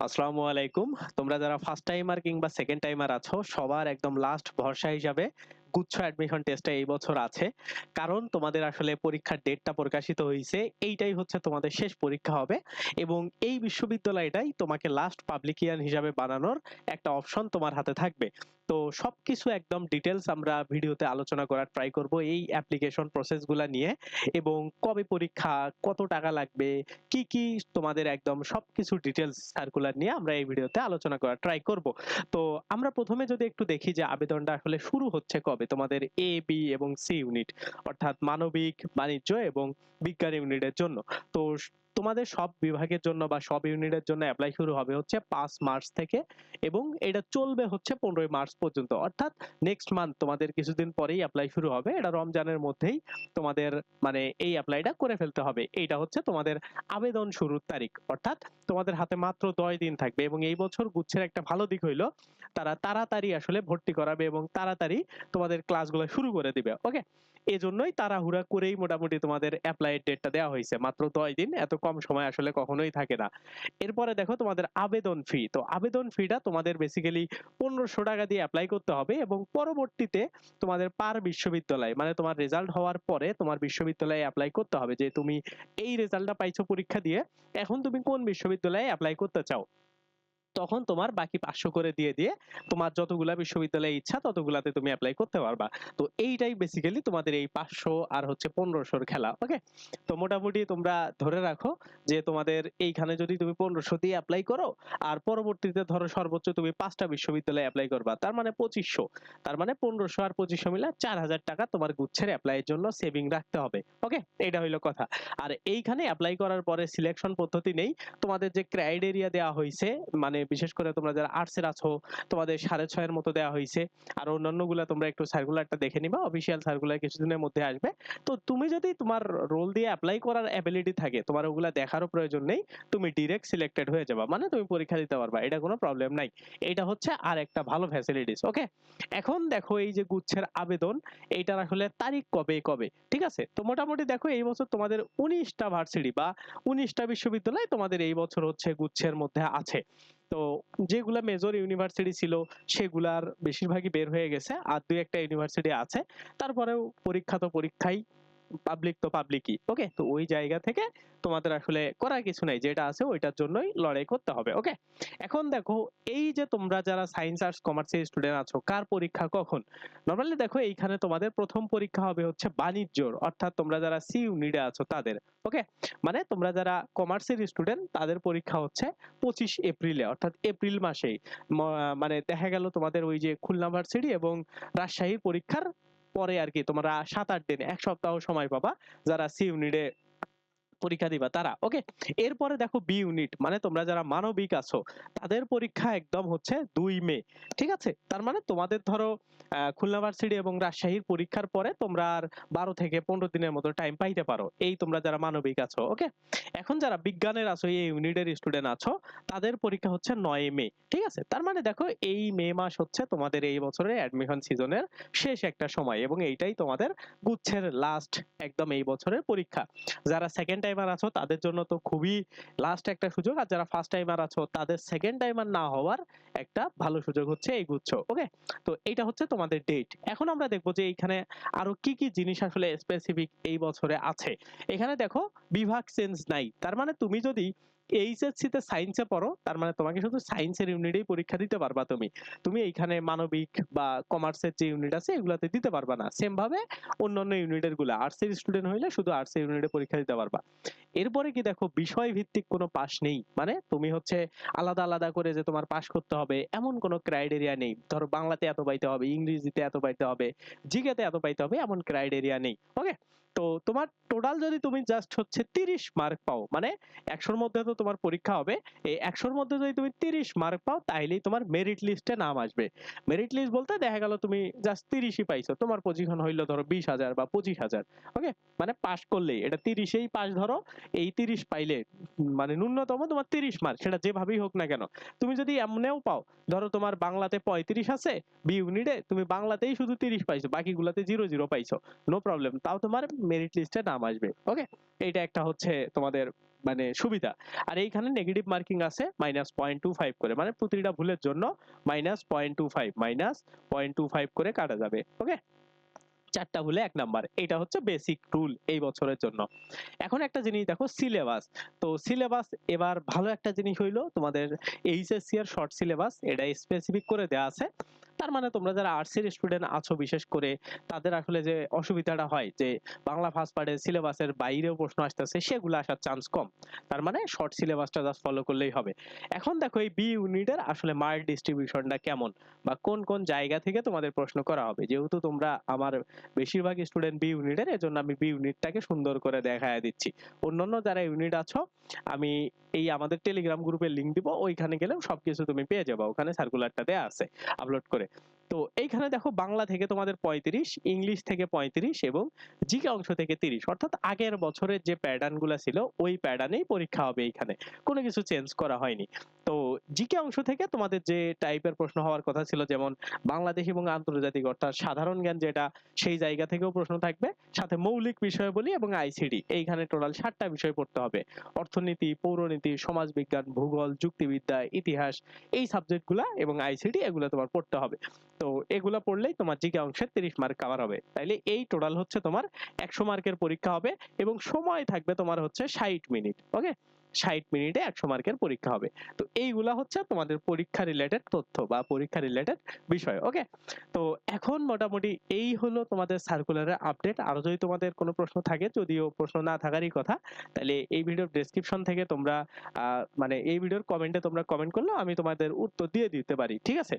আসসালামু আলাইকুম। তোমরা যারা ফার্স্ট টাইমার কিংবা সেকেন্ড টাইমার আছো, সবার একদম লাস্ট ভরসা হিসাবে গুচ্ছ অ্যাডমিশন টেস্টটা এই বছর আছে। কারণ তোমাদের আসলে পরীক্ষার ডেটটা প্রকাশিত হয়েছে এইটাই হচ্ছে তোমাদের শেষ পরীক্ষা হবে এবং এই বিশ্ববিদ্যালয়টাই তোমাকে লাস্ট পাবলিকিয়ান হিসাবে বানানোর একটা অপশন তোমার হাতে থাকবে। তো সবকিছু একদম ডিটেলস আমরা ভিডিওতে আলোচনা করার ট্রাই করব এই অ্যাপ্লিকেশন প্রসেসগুলা নিয়ে এবং কবে পরীক্ষা, কত টাকা লাগবে, কি কি তোমাদের একদম সবকিছু ডিটেলস সার্কুলার নিয়ে আমরা এই ভিডিওতে আলোচনা করার ট্রাই করব। তো আমরা প্রথমে যদি একটু দেখি যে আবেদনটা আসলে শুরু হচ্ছে কবে তোমাদের এ বি এবং সি ইউনিট অর্থাৎ মানবিক বাণিজ্য এবং বিজ্ঞান ইউনিটের জন্য। তো তোমাদের সব বিভাগের জন্য বা সব ইউনিটের জন্য অ্যাপ্লাই শুরু হবে হচ্ছে পাঁচ মার্চ থেকে এবং এটা চলবে হচ্ছে পনেরোই মার্চ পর্যন্ত। অর্থাৎ নেক্সট মান্থ তোমাদের কিছুদিন পরেই অ্যাপ্লাই শুরু হবে। এটা রমজানের মধ্যেই তোমাদের মানে এই অ্যাপ্লাইটা করে ফেলতে হবে। এইটা হচ্ছে তোমাদের আবেদন শুরুর তারিখ। অর্থাৎ তোমাদের হাতে মাত্র দশ দিন থাকবে এবং এই বছর গুচ্ছের একটা ভালো দিক হইল, তারা তাড়াতাড়ি আসলে ভর্তি করাবে এবং তাড়াতাড়ি তোমাদের ক্লাসগুলো শুরু করে দিবে ওকে এজন্যই তাড়াহুড়া করেই মোটামুটি তোমাদের অ্যাপ্লাইয়ের ডেটটা দেওয়া হয়েছে। মাত্র দশ দিন এত কম সময় আসলে কখনোই থাকে না। এরপরে দেখো তোমাদের আবেদন ফি তো আবেদন ফিটা তোমাদের বেসিক্যালি পনেরোশো টাকা দিয়ে অ্যাপ্লাই করতে হবে এবং পরবর্তীতে তোমাদের পার বিশ্ববিদ্যালয় মানে তোমার রেজাল্ট হওয়ার পরে তোমার বিশ্ববিদ্যালয়ে অ্যাপ্লাই করতে হবে যে তুমি এই রেজাল্টটা পাইছো পরীক্ষা দিয়ে, এখন তুমি কোন বিশ্ববিদ্যালয়ে অ্যাপ্লাই করতে চাও? তখন তোমার বাকি পাঁচশো করে দিয়ে দিয়ে তোমার যতগুলা বিশ্ববিদ্যালয়ে ইচ্ছা ততগুলাতে তুমি অ্যাপ্লাই করতে পারবা। তো এইটাই বেসিক্যালি তোমাদের এই পাঁচশো আর হচ্ছে পনেরোশোর খেলা ওকে তো মোটামুটি তোমরা ধরে রাখো যে তোমাদের এইখানে যদি তুমি পনেরোশো দিয়ে অ্যাপ্লাই করো, আর পরবর্তীতে ধরো সর্বোচ্চ তুমি পাঁচটা বিশ্ববিদ্যালয়ে অ্যাপ্লাই করবা, তার মানে পঁচিশশো। তার মানে পনেরোশো আর পঁচিশশো মিলে চার হাজার টাকা তোমার গুচ্ছের অ্যাপ্লাইয়ের জন্য সেভিং রাখতে হবে ওকে এটা হইল কথা। আর এইখানে অ্যাপ্লাই করার পরে সিলেকশন পদ্ধতি নেই। তোমাদের যে ক্রাইটেরিয়া দেওয়া হয়েছে মানে বিশেষ করে তোমরা যারা আর্টসের আছো, তোমাদের সাড়ে ছয়ের মতো দেওয়া হয়েছে আর অন্যান্যগুলা তোমরা একটু সার্কুলারটা দেখে নিবা অফিসিয়াল সার্কুলার কিছুদিনের মধ্যে আসবে। তো তুমি যদি তোমার রোল দিয়ে অ্যাপ্লাই করার অ্যাবিলিটি থাকে, তোমার ওগুলা দেখারও প্রয়োজন নেই, তুমি ডিরেক্ট সিলেক্টেড হয়ে যাবা। মানে তুমি পরীক্ষা দিতে পারবা, এটা কোনো প্রবলেম নাই। এটা হচ্ছে আর একটা ভালো ফ্যাসিলিটিস ওকে এখন দেখো এই যে গুচ্ছের আবেদন, এইটার আসলে তারিখ কবে কবে? ঠিক আছে? তো মোটামুটি দেখো এই বছর তোমাদের উনিশটা ভার্সিটি বা উনিশটা বিশ্ববিদ্যালয় তোমাদের এই বছর হচ্ছে গুচ্ছের মধ্যে আছে। তো যেগুলা মেজর ইউনিভার্সিটি ছিল, সেগুলার বেশিরভাগই বের হয়ে গেছে। আর দুই একটা ইউনিভার্সিটি আছে। তারপরেও পরীক্ষা তো পরীক্ষাই পাবলিক তো পাবলিকই ওকে তো ওই জায়গা থেকে তোমাদের আসলে করার কিছু নাই। যেটা আছে ওইটার জন্যই লড়াই করতে হবে ওকে এখন দেখো, এই যে তোমরা যারা সায়েন্স আর্টস কমার্সের স্টুডেন্ট আছো, কার পরীক্ষা কখন? নর্মালি দেখো, এইখানে তোমাদের প্রথম পরীক্ষা হবে হচ্ছে বাণিজ্যর, অর্থাৎ তোমরা যারা সি ইউনিটে আছো তাদের ওকে মানে তোমরা যারা কমার্সের স্টুডেন্ট তাদের পরীক্ষা হচ্ছে পঁচিশ এপ্রিলে, অর্থাৎ এপ্রিল মাসেই। মানে দেখা গেল তোমাদের ওই যে খুলনা ভার্সিটি এবং রাজশাহীর পরীক্ষার পরে আর কি তোমরা সাত আট দিন এক সপ্তাহ সময় পাবা যারা সি ইউনিটে পরীক্ষা দিবা। তারা ওকে এরপরে দেখো বি ইউনিট মানে তোমরা যারা মানবিক আছো, তাদের পরীক্ষা একদম হচ্ছে দুই মে, ঠিক আছে? তার মানে তোমাদের ধরো খুলনা ভার্সিটি এবং রাজশাহীর পরীক্ষার পরে তোমরা আর বারো থেকে পনেরো দিনের মতো টাইম পাইতে পারো, এই তোমরা যারা মানবিক আছো ওকে এখন যারা বিজ্ঞানের আছো, এই ইউনিটের স্টুডেন্ট আছো, তাদের পরীক্ষা হচ্ছে নয় মে, ঠিক আছে? তার মানে দেখো, এই মে মাস হচ্ছে তোমাদের এই বছরের অ্যাডমিশন সিজনের শেষ একটা সময় এবং এইটাই তোমাদের গুচ্ছের লাস্ট একদম এই বছরের পরীক্ষা। যারা সেকেন্ড টাইমার আছো, তাদের জন্য তো খুবই লাস্ট একটা সুযোগ। আর যারা ফার্স্ট টাইমার আছো, তাদের সেকেন্ড টাইমার না হওয়ার একটা ভালো সুযোগ হচ্ছে এই গুচ্ছ ওকে তো এইটা হচ্ছে তোমাদের ডেট এখন আমরা দেখব যে এইখানে আরও কি কি জিনিস আসলে স্পেসিফিক এই বছরে আছে। এখানে দেখো, বিভাগ চেঞ্জ নাই। তার মানে তুমি যদি এইচএসসি তে সায়েন্সে পড়ো, তার মানে তোমাকে শুধু সায়েন্সের ইউনিটেই পরীক্ষা দিতে পারবা তুমি। তুমি এইখানে মানবিক বা কমার্সের যে ইউনিট আছে, এগুলাতে দিতে পারবা না। সেম ভাবে অন্যান্য ইউনিটেরগুলা আর্টসের স্টুডেন্ট হইলে শুধু আর্টসের ইউনিটে পরীক্ষা দিতে পারবা। এরপরে কি দেখো বিষয় ভিত্তিক কোনো পাস নেই। মানে তুমি হচ্ছে আলাদা আলাদা করে যে তোমার পাস করতে হবে, এমন কোনো ক্রাইটেরিয়া নেই। ধরো বাংলাতে এত পাইতে হবে, ইংরেজিতে এত পাইতে হবে, জিকেতে এত পাইতে হবে, এমন ক্রাইটেরিয়া নেই। ওকে তো তোমার টোটাল যদি তুমি জাস্ট হচ্ছে তিরিশ মার্ক পাও মানে একশোর মধ্যে তো তোমার পরীক্ষা হবে, এই একশোর মধ্যে যদি তুমি তিরিশ মার্ক পাও, তাইলেই তোমার মেরিট লিস্টে নাম আসবে। মেরিট লিস্ট বলতে দেখা গেল তুমি জাস্ট তিরিশই পাইছো, তোমার পজিশন হইল ধরো বিশ হাজার বা পঁচিশ হাজার ওকে মানে পাস করলেই, এটা তিরিশেই পাস ধরো, এই তিরিশ পাইলে মানে ন্যূনতম তোমার তিরিশ মার্ক সেটা যেভাবেই হোক না কেন। তুমি যদি এমনেও পাও, ধরো তোমার বাংলাতে পঁয়ত্রিশ আছে বি ইউনিটে তুমি বাংলাতেই শুধু তিরিশ পাইছো, বাকিগুলাতে জিরো জিরো পাইছো নো প্রবলেম তাও তোমার মেরিট লিস্টে নাম আসবে ওকে এইটা একটা হচ্ছে তোমাদের মানে সুবিধা। আর এইখানে নেগেটিভ মার্কিং আছে মাইনাস পয়েন্ট টু ফাইভ করে মানে প্রতিটা ভুলের জন্য minus point two five minus point two five করে কাটা যাবে ওকে চারটা ভুলে এক নাম্বার এটা হচ্ছে বেসিক রুল এই বছরের জন্য। এখন একটা জিনিস দেখো সিলেবাস তো সিলেবাস এবার ভালো একটা জিনিস হইল, তোমাদের এইচএসসি এর শর্ট সিলেবাস এটা স্পেসিফিক করে দেওয়া আছে। তার মানে তোমরা যারা আর্টস এর স্টুডেন্ট আছো, বিশেষ করে তাদের আসলে যে অসুবিধাটা হয় যে বাংলা ফার্স্ট পার্টের সিলেবাসের বাইরেও প্রশ্ন আসতেছে, সেগুলো আসার চান্স কম। তার মানে শর্ট সিলেবাসটা জাস্ট ফলো করলেই হবে। এখন দেখো এই বি ইউনিটের আসলে মার্ক ডিস্ট্রিবিউশনটা কেমন বা কোন কোন জায়গা থেকে তোমাদের প্রশ্ন করা হবে? যেহেতু তোমরা আমার বেশিরভাগ স্টুডেন্ট বি ইউনিটের এজন্য আমি বি ইউনিটটাকে সুন্দর করে দেখায় দিচ্ছি। অন্যান্য যারা ইউনিট আছো, আমি এই আমাদের টেলিগ্রাম গ্রুপের লিংক দিব, ওইখানে গেলেও সবকিছু তুমি পেয়ে যাবে। ওখানে সার্কুলারটা দেয়া আছে আপলোড করে। তো এইখানে দেখো বাংলা থেকে তোমাদের পঁয়ত্রিশ, ইংলিশ থেকে পঁয়ত্রিশ এবং জিকে অংশ থেকে তিরিশ। অর্থাৎ আগের বছরের যে প্যাটার্নগুলো ছিল, ওই প্যাটার্নেই পরীক্ষা হবে এইখানে। কোনো কিছু চেঞ্জ করা হয়নি। তো জিকে অংশ থেকে তোমাদের যে টাইপের প্রশ্ন হওয়ার কথা ছিল, যেমন বাংলাদেশ এবং আন্তর্জাতিক অর্থাৎ সাধারণ জ্ঞান যেটা, সেই জায়গা থেকেও প্রশ্ন থাকবে। সাথে মৌলিক বিষয়বলী এবং আইসিডি এইখানে টোটাল সাতটা বিষয় পড়তে হবে। অর্থনীতি, পৌরনীতি, সমাজবিজ্ঞান, ভূগোল, যুক্তিবিদ্যা, ইতিহাস, এই সাবজেক্টগুলা এবং আইসিডি এগুলো তোমার পড়তে হবে। তো এগুলা পড়লেই তোমার জিকে অংশের তিরিশ মার্ক কভার হবে। তাইলে এই টোটাল হচ্ছে তোমার একশো মার্কের পরীক্ষা হবে এবং সময় থাকবে তোমার হচ্ছে ষাট মিনিট ওকে ষাট মিনিটে একশো মার্কের পরীক্ষা হবে। তো এইগুলা হচ্ছে তোমাদের পরীক্ষা রিলেটেড তথ্য বা পরীক্ষা রিলেটেড বিষয় ওকে তো এখন মোটামুটি এই হলো তোমাদের সার্কুলারের আপডেট আরও যদি তোমাদের কোনো প্রশ্ন থাকে, যদিও প্রশ্ন না থাকারই কথা, তাহলে এই ভিডিওর ডেসক্রিপশন থেকে তোমরা মানে এই ভিডিওর কমেন্টে তোমরা কমেন্ট করলে আমি তোমাদের উত্তর দিয়ে দিতে পারি, ঠিক আছে?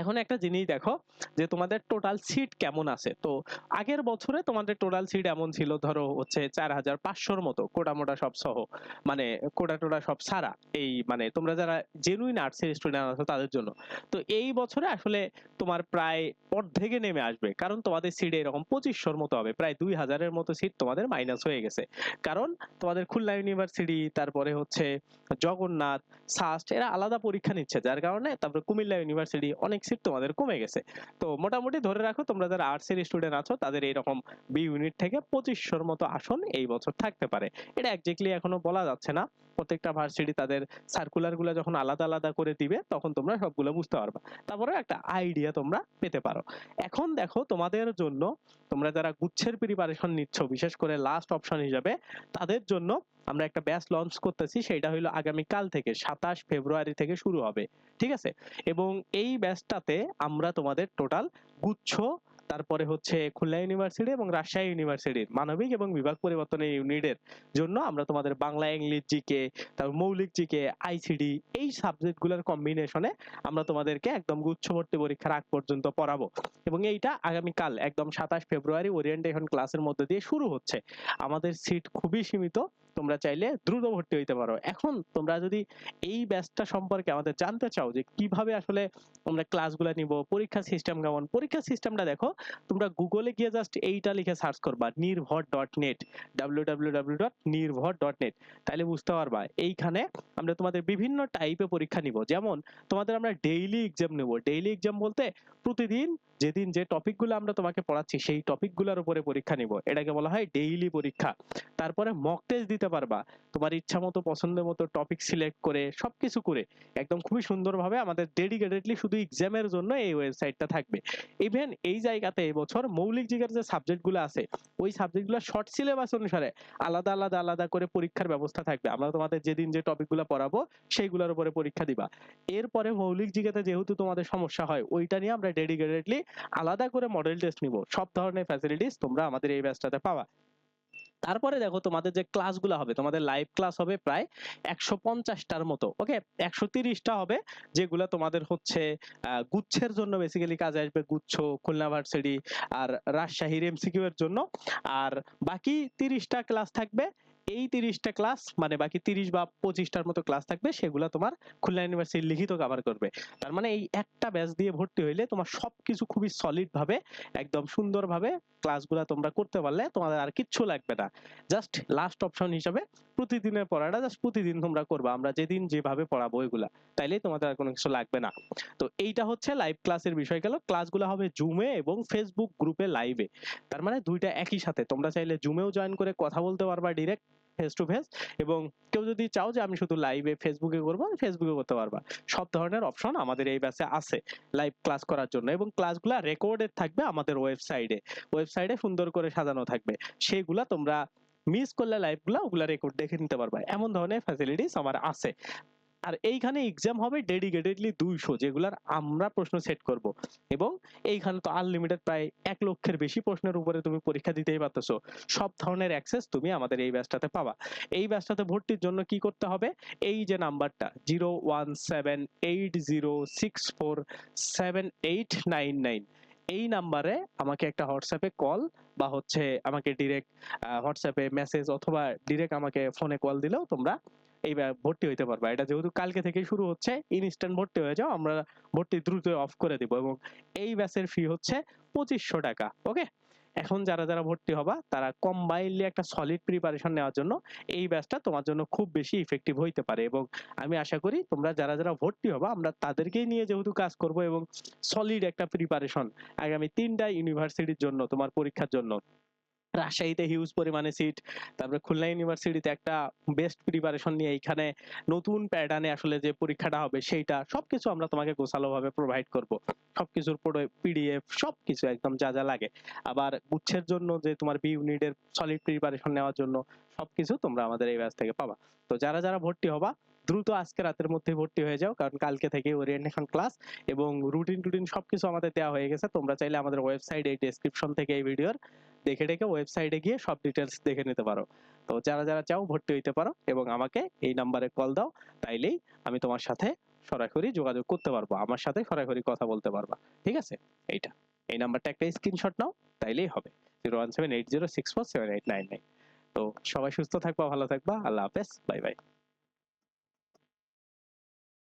এখন একটা জিনিস দেখো, যে তোমাদের টোটাল সিট কেমন আছে? তো আগের বছরে তোমাদের টোটাল সিট এমন ছিল, ধরো হচ্ছে চার হাজার পাঁচশোর মতো, কোটা মোটা সব সহ। মানে কোটা টোটা সব সারা এই মানে তোমরা যারা জেনুইন আর্টসের স্টুডেন্ট আছো তাদের জন্য। তো এই বছরে আসলে তোমার প্রায় অর্ধেকে নেমে আসবে, কারণ তোমাদের সিট এরকম পঁচিশশোর মতো হবে, প্রায় দুই হাজারের মতো সিট তোমাদের মাইনাস হয়ে গেছে। কারণ তোমাদের খুলনা ইউনিভার্সিটি তারপরে হচ্ছে জগন্নাথ সাস্ট এরা আলাদা পরীক্ষা নিচ্ছে, যার কারণে তারপরে কুমিল্লা ইউনিভার্সিটি অনেক সিট তোমাদের কমে গেছে। তো মোটামুটি ধরে রাখো, তোমরা যারা আর্টস এর স্টুডেন্ট আছো, তাদের এইরকম বি ইউনিট থেকে পঁচিশশোর মতো আসন এই বছর থাকতে পারে। এটা একজাক্টলি এখনও বলা যাচ্ছে না। প্রত্যেকটা ভার্সিটি তাদের সার্কুলারগুলো যখন আলাদা আলাদা করে দিবে, তখন তোমরা সবগুলো বুঝতে পারবে। তারপরে একটা আইডিয়া তোমরা পেতে পারো। এখন দেখো, তোমাদের জন্য তোমরা যারা গুচ্ছের প্রিপারেশন নিচ্ছ, বিশেষ করে লাস্ট অপশন হিসাবে, তাদের জন্য আমরা একটা ব্যাচ লঞ্চ করতেছি, সেটা হলো আগামীকাল থেকে সাতাশ ফেব্রুয়ারি থেকে শুরু হবে। ঠিক আছে? এবং এই ব্যাচটাতে আমরা তোমাদের টোটাল গুচ্ছ, তারপরে হচ্ছে খুলনা ইউনিভার্সিটি এবং রাজশাহী ইউনিভার্সিটির মানবিক এবং বিভাগ পরিবর্তনের ইউনিটের জন্য আমরা তোমাদের বাংলা, ইংলিশ জিকে তারপর মৌলিক জিকে আইসিডি এই সাবজেক্টগুলোর কম্বিনেশনে আমরা তোমাদেরকে একদম গুচ্ছবর্তী পরীক্ষার আগ পর্যন্ত পড়াবো। এবং এইটা আগামী কাল একদম সাতাশ ফেব্রুয়ারি ওরিয়েন্টেশন ক্লাসের মধ্যে দিয়ে শুরু হচ্ছে। আমাদের সিট খুবই সীমিত। তোমরা চাইলে দ্রুত ভর্তি হইতে পারো। এখন তোমরা যদি এই ব্যাচটা সম্পর্কে আমাদের জানতে চাও যে কীভাবে আসলে আমরা ক্লাসগুলো নিব পরীক্ষা সিস্টেম কেমন পরীক্ষা সিস্টেমটা দেখো, তোমরা গুগলে গিয়ে জাস্ট এইটা লিখে সার্চ করবা Nirbhar dot net W W W dot Nirbhar dot net তাহলে বুঝতে পারবা, এইখানে আমরা তোমাদের বিভিন্ন টাইপে পরীক্ষা নিব। যেমন তোমাদের আমরা ডেইলি এক্সাম নেব। ডেইলি এক্সাম বলতে প্রতিদিন যেদিন যে টপিকগুলো আমরা তোমাকে পড়াচ্ছি, সেই টপিকগুলোর উপরে পরীক্ষা নিব। এটাকে বলা হয় ডেইলি পরীক্ষা। তারপরে মক টেস্ট দিতে পারবা। তোমার ইচ্ছা মতো পছন্দের মতো টপিক সিলেক্ট করে, সবকিছু করে, একদম খুবই সুন্দরভাবে আমাদের ডেডিকেটেডলি শুধু এক্সামের জন্য এই ওয়েবসাইটটা থাকবে। ইভেন এই জায়গাতে এবছর মৌলিক জিজ্ঞার যে সাবজেক্টগুলো আছে, ওই সাবজেক্টগুলো শর্ট সিলেবাস অনুসারে আলাদা আলাদা আলাদা করে পরীক্ষার ব্যবস্থা থাকবে। আমরা তোমাদের যেদিন যে টপিকগুলো পড়াবো, সেইগুলোর উপরে পরীক্ষা দিবা। এরপরে মৌলিক জিজ্ঞাতে যেহেতু তোমাদের সমস্যা হয়, ওইটা নিয়ে আমরা ডেডিকেটেডলি আলাদা করে মডেল টেস্ট নিব। সব ধরনের ফ্যাসিলিটিস তোমরা আমাদের এই ব্যাচটাতে পাবা। তারপরে দেখো তোমাদের যে ক্লাসগুলো হবে, তোমাদের লাইভ ক্লাস হবে প্রায় একশো পঞ্চাশটার মতো ওকে একশো তিরিশটা হবে, যেগুলো তোমাদের হচ্ছে গুচ্ছের জন্য বেসিক্যালি কাজে আসবে, গুচ্ছ, খুলনা ভার্সিটি আর রাজশাহীর এমসিকিউ এর জন্য। আর বাকি তিরিশটা ক্লাস থাকবে এই তিরিশটা ক্লাস মানে বাকি তিরিশ বা পঁচিশটার মতো ক্লাস থাকবে, সেগুলো তোমার খুলনা ইউনিভার্সিটি লিখিত কভার করবে। তার মানে এই একটা ব্যাচ দিয়ে ভর্তি হইলে তোমার সবকিছু খুবই সলিড ভাবে, একদম সুন্দরভাবে ক্লাসগুলো তোমরা করতে পারলে তোমাদের আর কিচ্ছু লাগবে না। জাস্ট লাস্ট অপশন হিসাবে প্রতিদিনের পড়াটা জাস্ট প্রতিদিন তোমরা করবা, আমরা যেদিন যেভাবে পড়াবো ওইগুলা, তাইলেই তোমাদের আর কোনো কিছু লাগবে না। তো এইটা হচ্ছে লাইভ ক্লাসের বিষয় গেল। ক্লাসগুলো হবে জুমে এবং ফেসবুক গ্রুপে লাইভে তার মানে দুইটা একই সাথে, তোমরা চাইলে জুমেও জয়েন করে কথা বলতে পারবা ডিরেক্ট ফেস টু ফেস এবং কেউ যদি চাও যে আমি শুধু লাইভে ফেসবুকে করব ফেসবুকে করতে পারবা। সব ধরনের অপশন আমাদের এই ব্যাচে আছে লাইভ ক্লাস করার জন্য এবং ক্লাসগুলো রেকর্ডেড থাকবে আমাদের ওয়েবসাইটে ওয়েবসাইটে সুন্দর করে সাজানো থাকবে। সেগুলা তোমরা মিস করলে লাইভগুলো ওগুলা রেকর্ড দেখে নিতে পারবা। এমন ধরনের ফ্যাসিলিটিস আমার আছে। আর এইখানে এক্সাম হবে ডেডিকেটেডলি দুইশো, যেগুলার আমরা প্রশ্ন সেট করব। এবং এইখানে তো আনলিমিটেড প্রায় এক লক্ষের বেশি প্রশ্নের উপরে তুমি পরীক্ষা দিতেই পারতেছো। সব ধরনের অ্যাক্সেস তুমি আমাদের এই ব্যাচটাতে পাবা। এই ব্যাচটাতে ভর্তির জন্য কি করতে হবে? এই যে নাম্বারটা zero one seven eight zero six four seven eight nine nine এই নাম্বারে আমাকে একটা হোয়াটসঅ্যাপে কল বা হচ্ছে আমাকে ডিরেক্ট হোয়াটসঅ্যাপে মেসেজ অথবা ডিরেক্ট আমাকে ফোনে কল দিলেও তোমরা এই ভর্তি হইতে পারবা। এটা যেহেতু কালকে থেকে শুরু হচ্ছে ইনস্ট্যান্ট ভর্তি হয়ে যাও, আমরা ভর্তি দ্রুত অফ করে দিব এবং এই ব্যাচের ফি হচ্ছে পঁচিশশো টাকা ওকে এখন যারা যারা ভর্তি হবা, তারা কম্বাইনলি একটা সলিড প্রিপারেশন নেওয়ার জন্য এই ব্যাচটা তোমার জন্য খুব বেশি ইফেক্টিভ হইতে পারে এবং আমি আশা করি তোমরা যারা যারা ভর্তি হবা, আমরা তাদেরকেই নিয়ে যেহেতু কাজ করব এবং সলিড একটা প্রিপারেশন আগামী তিনটা ইউনিভার্সিটির জন্য, তোমার পরীক্ষার জন্য। রাজশাহীতে হিউজ পরিমাণে সিট তারপরে খুলনা ইউনিভার্সিটিতে একটা বেস্ট প্রিপারেশন নিয়ে এইখানে নতুন প্যাটার্নে আসলে যে পরীক্ষাটা হবে সেইটা সবকিছু আমরা তোমাকে গোছালো ভাবে প্রোভাইড করব। সবকিছুর পিডিএফ সবকিছু একদম যা যা লাগে। আবার গুচ্ছের জন্য যে তোমার বি ইউনিটের সলিড প্রিপারেশন নেওয়ার জন্য সবকিছু তোমরা আমাদের এই ব্যাচ থেকে পাবা। তো যারা যারা ভর্তি হবা, দ্রুত আজকে রাতের মধ্যে ভর্তি হয়ে যাও, কারণ কালকে থেকে ওরিয়েন্টেশন ক্লাস এবং রুটিন টুটিন সবকিছু আমাদের দেওয়া হয়ে গেছে। তোমরা চাইলে আমাদের ওয়েবসাইট এই ডেসক্রিপশন থেকে এই ভিডিওর দেখে দেখে ওয়েবসাইটে গিয়ে সব ডিটেলস দেখে নিতে পারো। তো যারা যারা চাও ভর্তি হইতে পারো এবং আমাকে এই নাম্বারে কল দাও, তাইলেই আমি তোমার সাথে সরাসরি যোগাযোগ করতে পারব। আমার সাথে সরাসরি কথা বলতে পারবা। ঠিক আছে? এইটা। এই নাম্বারটা একটা স্ক্রিনশট নাও, তাইলেই হবে। Zero one seven eight zero six four seven eight nine nine তো সবাই সুস্থ থাকবা, ভালো থাকবা। আল্লাহ হাফেজ। Bye bye